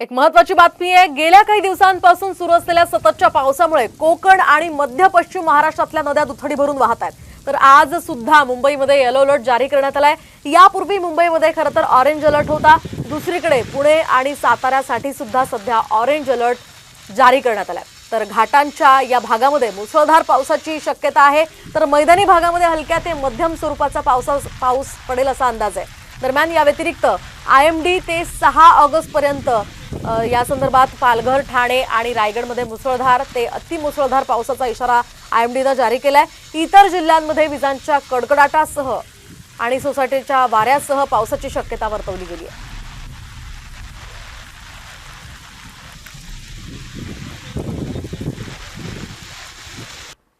एक महत्वाची बातमी आहे गेल्या काही दिवसांपासून सुरू असलेल्या सततच्या पावसामुळे कोकण आणि मध्य पश्चिम महाराष्ट्रातल्या नद्या दुथडी भरून वाहत आहेत. तर आज सुद्धा मुंबईमध्ये येलो अलर्ट जारी करण्यात आलाय. यापूर्वी मुंबईमध्ये खरं तर ऑरेंज अलर्ट होता. दुसरीकडे पुणे आणि साताऱ्यासाठी सुद्धा सध्या ऑरेंज अलर्ट जारी करण्यात आलाय. तर घाटांच्या या भागामध्ये मुसळधार पावसाची शक्यता आहे. तर मैदानी भागामध्ये हलक्या ते मध्यम स्वरूपाचा पावसा पाऊस पडेल असा अंदाज आहे. दरम्यान या व्यतिरिक्त आय एम डी ते सहा ऑगस्ट पर्यंत या संदर्भात पालघर ठाणे आणि रायगडमध्ये मुसळधार ते अतिमुसळधार पावसाचा इशारा आय एम डीनं जारी केलाय. इतर जिल्ह्यांमध्ये विजांच्या कडकडाटासह आणि सोसायटीच्या वाऱ्यासह पावसाची शक्यता वर्तवली गेली आहे.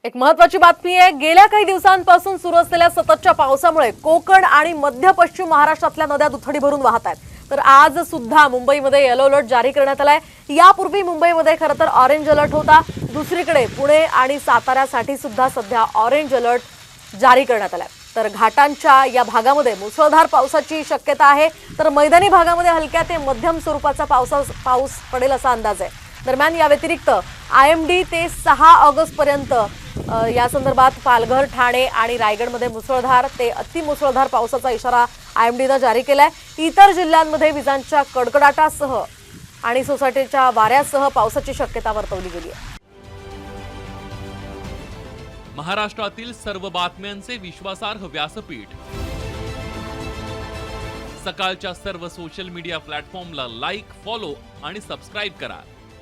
एक महत्वाची बातमी आहे गेल्या काही दिवसांपासून सुरू असलेल्या सततच्या पावसामुळे कोकण आणि मध्य पश्चिम महाराष्ट्रातल्या नद्या दुथडी भरून वाहत आहेत. तर आज सुद्धा मुंबईमध्ये येलो अलर्ट जारी करण्यात आलाय. यापूर्वी मुंबईमध्ये खरं तर ऑरेंज अलर्ट होता. दुसरीकडे पुणे आणि साताऱ्यासाठी सुद्धा सध्या ऑरेंज अलर्ट जारी करण्यात आलाय. तर घाटांच्या या भागामध्ये मुसळधार पावसाची शक्यता आहे. तर मैदानी भागामध्ये हलक्या ते मध्यम स्वरूपाचा पावसा पाऊस पडेल असा अंदाज आहे. दरम्यान या व्यतिरिक्त आय एम डी ते सहा ऑगस्ट पर्यंत या संदर्भात पालघर ठाणे आणि रायगडमध्ये मुसळधार ते अतिमुसळधार पावसाचा इशारा आय एम डीनं जारी केलाय. इतर जिल्ह्यांमध्ये विजांच्या कडकडाटासह आणि सोसायटीच्या वाऱ्यासह पावसाची शक्यता वर्तवली गेली आहे. महाराष्ट्रातील सर्व बातम्यांचे विश्वासार्ह व्यासपीठ. सकाळच्या सर्व सोशल मीडिया प्लॅटफॉर्मला लाईक फॉलो आणि सबस्क्राईब करा.